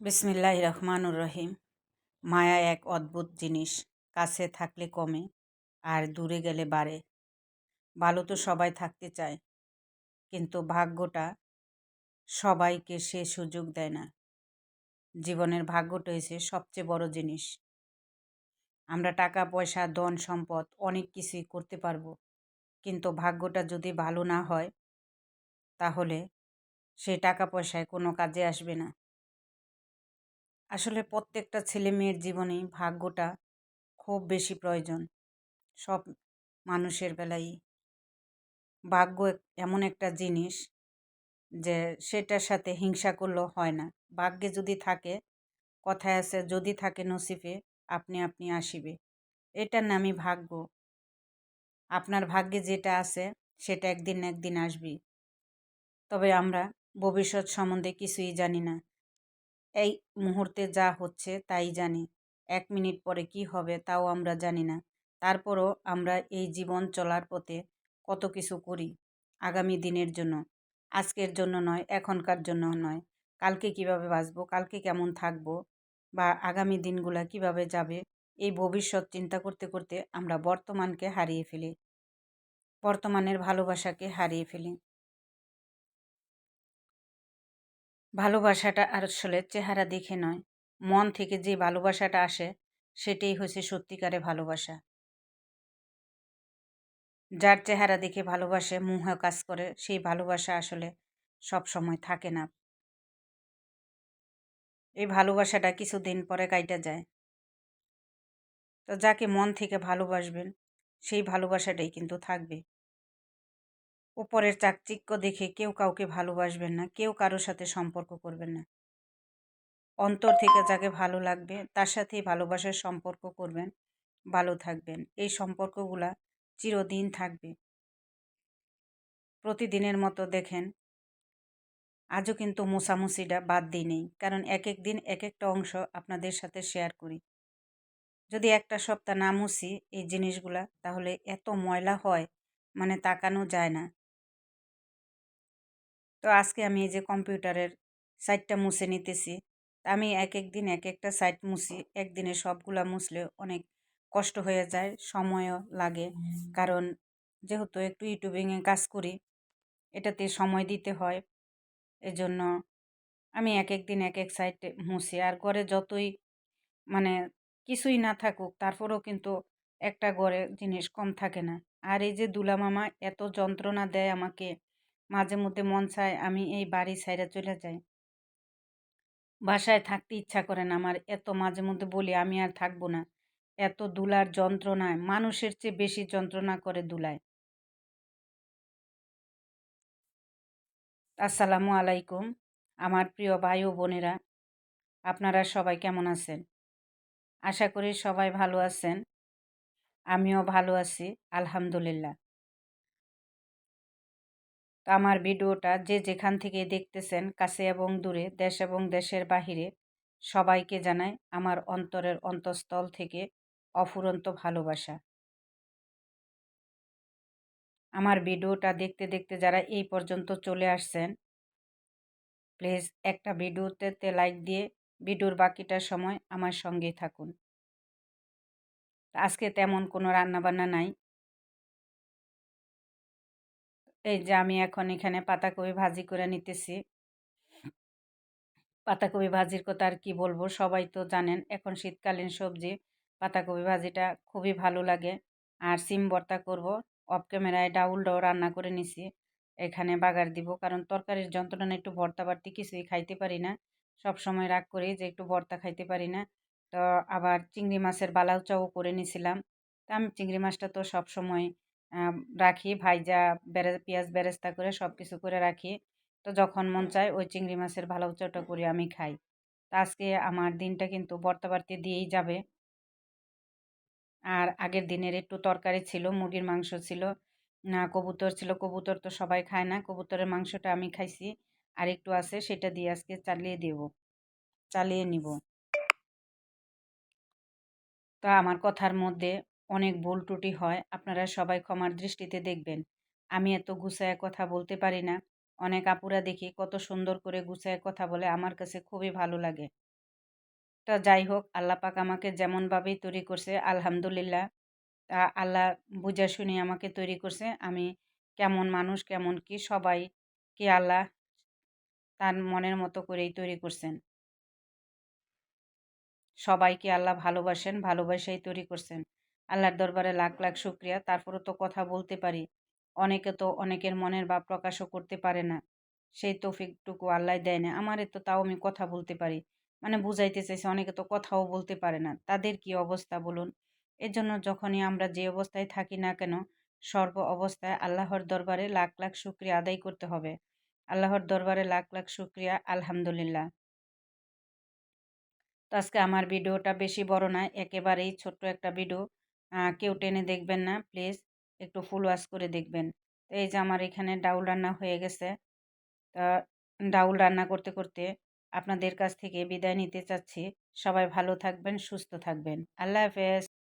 বিসমিল্লাহ রহমানুর রহিম। মায়া এক অদ্ভুত জিনিস, কাছে থাকলে কমে আর দূরে গেলে বাড়ে। ভালো তো সবাই থাকতে চায়, কিন্তু ভাগ্যটা সবাইকে সে সুযোগ দেয় না। জীবনের ভাগ্যটা হয়েছে সবচেয়ে বড় জিনিস। আমরা টাকা, পয়সা, ধন, সম্পদ অনেক কিছুই করতে পারব, কিন্তু ভাগ্যটা যদি ভালো না হয়, তাহলে সেই টাকা, পয়সায় কোনো কাজে আসবে না। আসলে প্রত্যেকটা ছেলে মেয়ের জীবনেই ভাগ্যটা খুব বেশি প্রয়োজন। সব মানুষের বেলায় ভাগ্য এমন একটা জিনিস যে সেটার সাথে হিংসা করলেও হয় না। ভাগ্যে যদি থাকে, কথায় আছে, যদি থাকে নসিফে আপনি আপনি আসিবে। এটার নামই ভাগ্য। আপনার ভাগ্যে যেটা আছে, সেটা একদিন একদিন আসবে তবে আমরা ভবিষ্যৎ সম্বন্ধে কিছুই জানি না। এই মুহূর্তে যা হচ্ছে তাই জানি। এক মিনিট পরে কি হবে তাও আমরা জানি না। তারপরও আমরা এই জীবন চলার পথে কত কিছু করি আগামী দিনের জন্য। আজকের জন্য নয়, এখনকার জন্য নয়। কালকে কীভাবে বাঁচবো, কালকে কেমন থাকব বা আগামী দিনগুলা কীভাবে যাবে, এই ভবিষ্যৎ চিন্তা করতে করতে আমরা বর্তমানকে হারিয়ে ফেলি। বর্তমানের ভালোবাসাকে হারিয়ে ফেলি। ভালোবাসাটা আসলে চেহারা দেখে নয়। মন থেকে যে ভালোবাসাটা আসে, সেটাই হচ্ছে সত্যিকারে ভালোবাসা। যার চেহারা দেখে ভালোবাসে, মুহ কাজ করে, সেই ভালোবাসা আসলে সব সময় থাকে না। এই ভালোবাসাটা কিছুদিন পরে কাইটা যায়। তো যাকে মন থেকে ভালোবাসবেন, সেই ভালোবাসাটাই কিন্তু থাকবে। উপরের চাকচিক্য দেখে কেউ কাউকে ভালোবাসবেন না, কেউ কারোর সাথে সম্পর্ক করবেন না। অন্তর থেকে যাকে ভালো লাগবে, তার সাথেই ভালোবাসার সম্পর্ক করবেন, ভালো থাকবেন। এই সম্পর্কগুলা চিরদিন থাকবে। প্রতিদিনের মতো দেখেন, আজও কিন্তু মোসামুসিটা বাদ দিই নেই, কারণ এক এক দিন এক একটা অংশ আপনাদের সাথে শেয়ার করি। যদি একটা সপ্তাহ না মুছি এই জিনিসগুলা, তাহলে এত ময়লা হয় মানে তাকানো যায় না। তো আজকে আমি এই যে কম্পিউটারের সাইটটা মুছে নিতেছি। আমি এক এক দিন এক একটা সাইট মুছি একদিনে সবগুলা মুছলে অনেক কষ্ট হয়ে যায় সময়ও লাগে। কারণ যেহেতু একটু ইউটিউবিংয়ে কাজ করি এটাতে সময় দিতে হয়। এজন্য আমি এক এক দিন এক এক সাইটে মুছি। আর ঘরে যতই মানে কিছুই না থাকুক তারপরেও কিন্তু একটা ঘরে জিনিস কম থাকে না। আর এই যে দুলা মামা এত যন্ত্রণা দেয় আমাকে মাঝে মধ্যে মন চায় আমি এই বাড়ি সাইডে চলে যাই। বাসায় থাকতে ইচ্ছা করে না আমার, এত মাঝে মধ্যে বলি আমি আর থাকব না। এত দুলার যন্ত্রণায়, মানুষের চেয়ে বেশি যন্ত্রণা করে দুলায়। আসসালামু আলাইকুম, আমার প্রিয় ভাই ও বোনেরা, আপনারা সবাই কেমন আছেন? আশা করি সবাই ভালো আছেন। আমিও ভালো আছি, আলহামদুলিল্লাহ। আমার ভিডিওটা যে যেখান থেকে দেখতেছেন, কাছে এবং দূরে, দেশ এবং দেশের বাহিরে, সবাইকে জানাই আমার অন্তরের অন্তঃস্থল থেকে অফুরন্ত ভালোবাসা। আমার ভিডিওটা দেখতে দেখতে যারা এই পর্যন্ত চলে আসছেন, প্লিজ একটা ভিডিওতে লাইক দিয়ে ভিডিওর বাকিটা সময় আমার সঙ্গেই থাকুন। আজকে তেমন কোনো রান্নাবান্না নাই। এই যে আমি এখন এখানে পাতাকপি ভাজি করে নিতেছি। পাতাকপি ভাজির কথা আর কি বলব? সবাই তো জানেন, এখন শীতকালীন সবজি পাতাকপি ভাজিটা খুবই ভালো লাগে। আর সিম ভর্তা করব অফ ক্যামেরায় ডাউল ডাউলটাও রান্না করে নিছি। এখানে বাগার দিব, কারণ তরকারির যন্ত্রণা একটু ভর্তা বাড়তি কিছুই খাইতে পারি না। সব সময় রাগ করি যে একটু ভর্তা খাইতে পারি না। তো আবার চিংড়ি মাছের বালাউচাও করে নিছিলাম। তা আমি চিংড়ি মাছটা তো সব সময় রাখি, ভাইজা, বেরে, পেঁয়াজ বেরেস্তা করে সব কিছু করে রাখি। তো যখন মন চায় ওই চিংড়ি মাছের ভালো চটা করে, আমি খাই। তা আজকে আমার দিনটা কিন্তু বর্তাবার্তি দিয়েই যাবে। আর আগের দিনের একটু তরকারি ছিল, মুরগির মাংস ছিল, না কবুতর ছিল, কবুতর তো সবাই খায় না, কবুতরের মাংসটা আমি খাইছি। আর একটু আছে, সেটা দিয়ে আজকে চালিয়ে দেব, চালিয়ে নিব। তা আমার কথার মধ্যে অনেক ভুল ত্রুটি হয়, আপনারা সবাই ক্ষমার দৃষ্টিতে দেখবেন। আমি এত গুছায় কথা বলতে পারি না। অনেক আপুরা দেখি কত সুন্দর করে গুছায় কথা বলে, আমার কাছে খুবই ভালো লাগে। তো যাই হোক, আল্লাহ পাক আমাকে যেমনভাবেই তৈরি করছে, আলহামদুলিল্লাহ। তা আল্লাহ বুঝে শুনে আমাকে তৈরি করছে, আমি কেমন মানুষ, কেমন কি, সবাইকে আল্লাহ তার মনের মতো করেই তৈরি করছেন। সবাইকে আল্লাহ ভালোবাসেন, ভালোবাসাই তৈরি করছেন। আল্লাহর দরবারে লাখ লাখ শুক্রিয়া। তারপরও তো কথা বলতে পারি। অনেকে তো অনেকের মনের ভাব প্রকাশও করতে পারে না। সেই তৌফিকটুকু আল্লাহ দেয় না। আমারে তো তাও আমি কথা বলতে পারি। মানে বুঝাইতে চাইছে, অনেকে তো কথাও বলতে পারে না। তাদের কি অবস্থা বলুন? এর জন্য যখনই আমরা যে অবস্থায় থাকি না কেন, সর্ব অবস্থায় আল্লাহর দরবারে লাখ লাখ শুক্রিয়া আদায় করতে হবে। আল্লাহর দরবারে লাখ লাখ শুক্রিয়া, আলহামদুলিল্লাহ। তো আজকে আমার ভিডিওটা বেশি বড় না, একেবারেই ছোট্ট একটা ভিডিও। কেউ টেনে দেখবেন না, প্লিজ একটু ফুল ওয়াশ করে দেখবেন। তো এই যে আমার এখানে ডাউল রান্না হয়ে গেছে। তা ডাউল রান্না করতে করতে আপনাদের কাছ থেকে বিদায় নিতে চাচ্ছি। সবাই ভালো থাকবেন, সুস্থ থাকবেন। আল্লাহ হাফেজ।